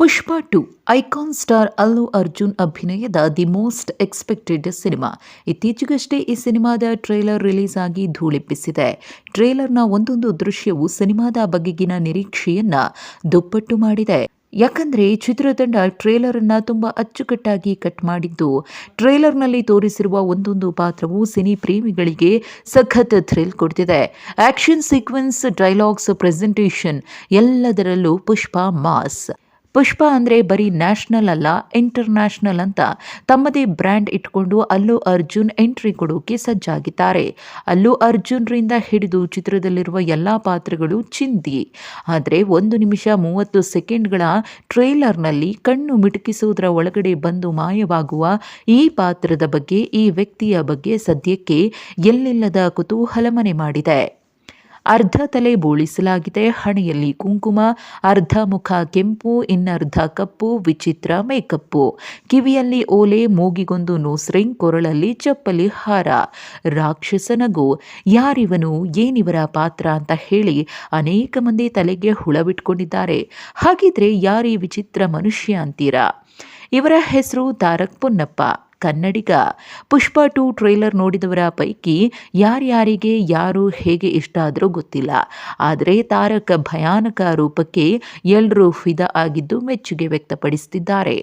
Pushpa to, icon star Allu Arjun ಅಭಿನಯದ the most expected cinema. ಇತ್ತೀಚೆಗಷ್ಟೇ ಈ ಸಿನಿಮಾದ ಟ್ರೇಲರ್ ರಿಲೀಸ್ ಆಗಿ ಧೂಳೆಬ್ಬಿಸಿದೆ ಟ್ರೇಲರ್ನ ಒಂದೊಂದು ದೃಶ್ಯವು ಸಿನಿಮಾದ ಬಗೆಗಿನ ನಿರೀಕ್ಷೆಯನ್ನ ದುಪ್ಪಟ್ಟು ಮಾಡಿದೆ. ಯಾಕಂದ್ರೆ ಚಿತ್ರತಂಡ ಟ್ರೇಲರ್ ಅನ್ನ ತುಂಬಾ ಅಚ್ಚುಕಟ್ಟಾಗಿ ಕಟ್ ಮಾಡಿದ್ದು, ಟ್ರೇಲರ್ನಲ್ಲಿ ತೋರಿಸಿರುವ ಒಂದೊಂದು ಪಾತ್ರವು ಸಿನಿ ಪ್ರೇಮಿಗಳಿಗೆ ಸಖತ್ ಥ್ರಿಲ್ ಕೊಡ್ತಿದೆ. ಆಕ್ಷನ್ ಸೀಕ್ವೆನ್ಸ್ ಡೈಲಾಗ್ಸ್ ಪ್ರೆಸೆಂಟೇಷನ್ ಎಲ್ಲದರಲ್ಲೂ ಪುಷ್ಪ ಮಾಸ್. ಪುಷ್ಪ ಅಂದರೆ ಬರೀ ನ್ಯಾಷನಲ್ ಅಲ್ಲ, ಇಂಟರ್ನ್ಯಾಷನಲ್ ಅಂತ ತಮ್ಮದೇ ಬ್ರ್ಯಾಂಡ್ ಇಟ್ಕೊಂಡು ಅಲ್ಲು ಅರ್ಜುನ್ ಎಂಟ್ರಿ ಕೊಡೋಕೆ ಸಜ್ಜಾಗಿದ್ದಾರೆ. ಅಲ್ಲು ಅರ್ಜುನ್ರಿಂದ ಹಿಡಿದು ಚಿತ್ರದಲ್ಲಿರುವ ಎಲ್ಲ ಪಾತ್ರಗಳು ಚಿಂದಿ. ಆದರೆ ಒಂದು ನಿಮಿಷ ಮೂವತ್ತು ಸೆಕೆಂಡ್ಗಳ ಟ್ರೇಲರ್ನಲ್ಲಿ ಕಣ್ಣು ಮಿಟುಕಿಸುವುದರ ಒಳಗಡೆ ಬಂದು ಮಾಯವಾಗುವ ಈ ಪಾತ್ರದ ಬಗ್ಗೆ, ಈ ವ್ಯಕ್ತಿಯ ಬಗ್ಗೆ ಸದ್ಯಕ್ಕೆ ಎಲ್ಲಿಲ್ಲದ ಕುತೂಹಲ ಮನೆ ಮಾಡಿದೆ. ಅರ್ಧ ತಲೆ ಬೋಳಿಸಲಾಗಿದೆ. ಹಣೆಯಲ್ಲಿ ಕುಂಕುಮ, ಅರ್ಧ ಮುಖ ಕೆಂಪು, ಇನ್ನರ್ಧ ಕಪ್ಪು, ವಿಚಿತ್ರ ಮೇಕಪ್ಪು. ಕಿವಿಯಲ್ಲಿ ಓಲೆ, ಮೂಗಿಗೊಂದು ನೋಸ್ರಿಂಗ್, ಕೊರಳಲ್ಲಿ ಚಪ್ಪಲಿ ಹಾರ. ರಾಕ್ಷಸನಗು, ಯಾರಿವನು, ಏನಿವರ ಪಾತ್ರ ಅಂತ ಹೇಳಿ ಅನೇಕ ಮಂದಿ ತಲೆಗೆ ಹುಳವಿಟ್ಕೊಂಡಿದ್ದಾರೆ ಹಾಗಿದ್ರೆ ಯಾರೀ ವಿಚಿತ್ರ ಮನುಷ್ಯ ಅಂತೀರಾ? ಇವರ ಹೆಸರು ತಾರಕ್ ಪೊನ್ನಪ್ಪ. ಕನ್ನಡಿಗ. ಪುಷ್ಪ ಟು ಟ್ರೇಲರ್ ನೋಡಿದವರ ಪೈಕಿ ಯಾರ್ಯಾರಿಗೆ, ಯಾರು, ಹೇಗೆ ಇಷ್ಟ ಆದರೂ ಗೊತ್ತಿಲ್ಲ. ಆದರೆ ತಾರಕ ಭಯಾನಕ ರೂಪಕ್ಕೆ ಎಲ್ಲರೂ ಫಿದಾ ಆಗಿದ್ದು ಮೆಚ್ಚುಗೆ ವ್ಯಕ್ತಪಡಿಸುತ್ತಿದ್ದಾರೆ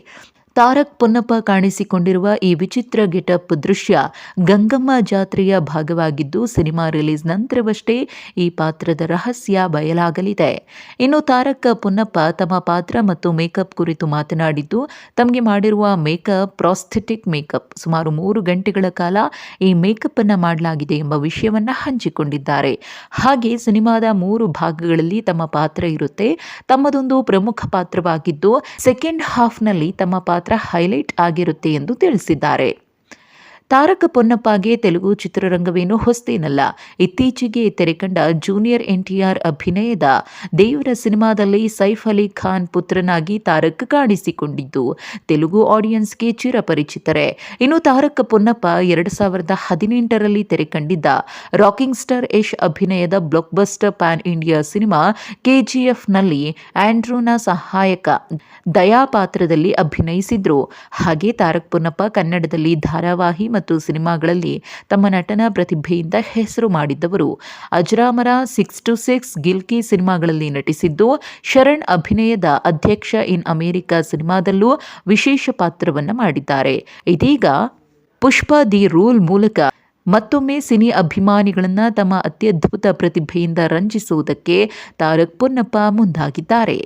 ತಾರಕ್ ಪೊನ್ನಪ್ಪ ಕಾಣಿಸಿಕೊಂಡಿರುವ ಈ ವಿಚಿತ್ರ ಗೆಟಪ್ ದೃಶ್ಯ ಗಂಗಮ್ಮ ಜಾತ್ರೆಯ ಭಾಗವಾಗಿದ್ದು, ಸಿನಿಮಾ ರಿಲೀಸ್ ನಂತರವಷ್ಟೇ ಈ ಪಾತ್ರದ ರಹಸ್ಯ ಬಯಲಾಗಲಿದೆ. ಇನ್ನು ತಾರಕ್ ಪೊನ್ನಪ್ಪ ತಮ್ಮ ಪಾತ್ರ ಮತ್ತು ಮೇಕಪ್ ಕುರಿತು ಮಾತನಾಡಿದ್ದು, ತಮಗೆ ಮಾಡಿರುವ ಮೇಕಪ್, ಪ್ರಾಸ್ಥೆಟಿಕ್ ಮೇಕಪ್, ಸುಮಾರು ಮೂರು ಗಂಟೆಗಳ ಕಾಲ ಈ ಮೇಕಪ್ ಅನ್ನು ಮಾಡಲಾಗಿದೆ ಎಂಬ ವಿಷಯವನ್ನು ಹಂಚಿಕೊಂಡಿದ್ದಾರೆ. ಹಾಗೆ ಸಿನಿಮಾದ ಮೂರು ಭಾಗಗಳಲ್ಲಿ ತಮ್ಮ ಪಾತ್ರ ಇರುತ್ತೆ. ತಮ್ಮದೊಂದು ಪ್ರಮುಖ ಪಾತ್ರವಾಗಿದ್ದು, ಸೆಕೆಂಡ್ ಹಾಫ್ನಲ್ಲಿ ತಮ್ಮ ಪಾತ್ರ ಹೈಲೈಟ್ ಆಗಿರುತ್ತೆ ಎಂದು ತಿಳಿಸಿದ್ದಾರೆ. ತಾರಕ ಪೊನ್ನಪ್ಪಗೆ ತೆಲುಗು ಚಿತ್ರರಂಗವೇನು ಹೊಸ್ತೇನಲ್ಲ ಇತ್ತೀಚೆಗೆ ತೆರೆಕಂಡ ಜೂನಿಯರ್ ಎನ್ಟಿಆರ್ ಅಭಿನಯದ ದೇವರ ಸಿನಿಮಾದಲ್ಲಿ ಸೈಫ್ ಅಲಿ ಖಾನ್ ಪುತ್ರನಾಗಿ ತಾರಕ್ ಕಾಣಿಸಿಕೊಂಡಿದ್ದು. ತೆಲುಗು ಆಡಿಯನ್ಸ್ಗೆ ಚಿರಪರಿಚಿತರೆ. ಇನ್ನು ತಾರಕ ಪೊನ್ನಪ್ಪ ಎರಡು ಸಾವಿರದ ಹದಿನೆಂಟರಲ್ಲಿ ತೆರೆಕಂಡಿದ್ದ ರಾಕಿಂಗ್ ಸ್ಟಾರ್ ಯಶ್ ಅಭಿನಯದ blockbuster pan India cinema ಕೆಜಿಎಫ್ನಲ್ಲಿ ಆಂಡ್ರೂನ ಸಹಾಯಕ ದಯಾ ಪಾತ್ರದಲ್ಲಿ ಅಭಿನಯಿಸಿದ್ರು. ಹಾಗೆ ತಾರಕ್ ಪೊನ್ನಪ್ಪ ಕನ್ನಡದಲ್ಲಿ ಧಾರಾವಾಹಿ ಮತ್ತು ಸಿನಿಮಾಗಳಲ್ಲಿ ತಮ್ಮ ನಟನ ಪ್ರತಿಭೆಯಿಂದ ಹೆಸರು ಮಾಡಿದ್ದವರು. ಅಜರಾಮರ ಸಿಕ್ಸ್ ಟು ಸಿಕ್ಸ್ ಗಿಲ್ಕಿ ಸಿನಿಮಾಗಳಲ್ಲಿ ನಟಿಸಿದ್ದು, ಶರಣ್ ಅಭಿನಯದ ಅಧ್ಯಕ್ಷ ಇನ್ ಅಮೆರಿಕ ಸಿನಿಮಾದಲ್ಲೂ ವಿಶೇಷ ಪಾತ್ರವನ್ನು ಮಾಡಿದ್ದಾರೆ. ಇದೀಗ ಪುಷ್ಪ ದಿ ರೂಲ್ ಮೂಲಕ ಮತ್ತೊಮ್ಮೆ ಸಿನಿ ಅಭಿಮಾನಿಗಳನ್ನು ತಮ್ಮ ಅತ್ಯದ್ಭುತ ಪ್ರತಿಭೆಯಿಂದ ರಂಜಿಸುವುದಕ್ಕೆ ತಾರಕ್ ಪೊನ್ನಪ್ಪ ಮುಂದಾಗಿದ್ದಾರೆ.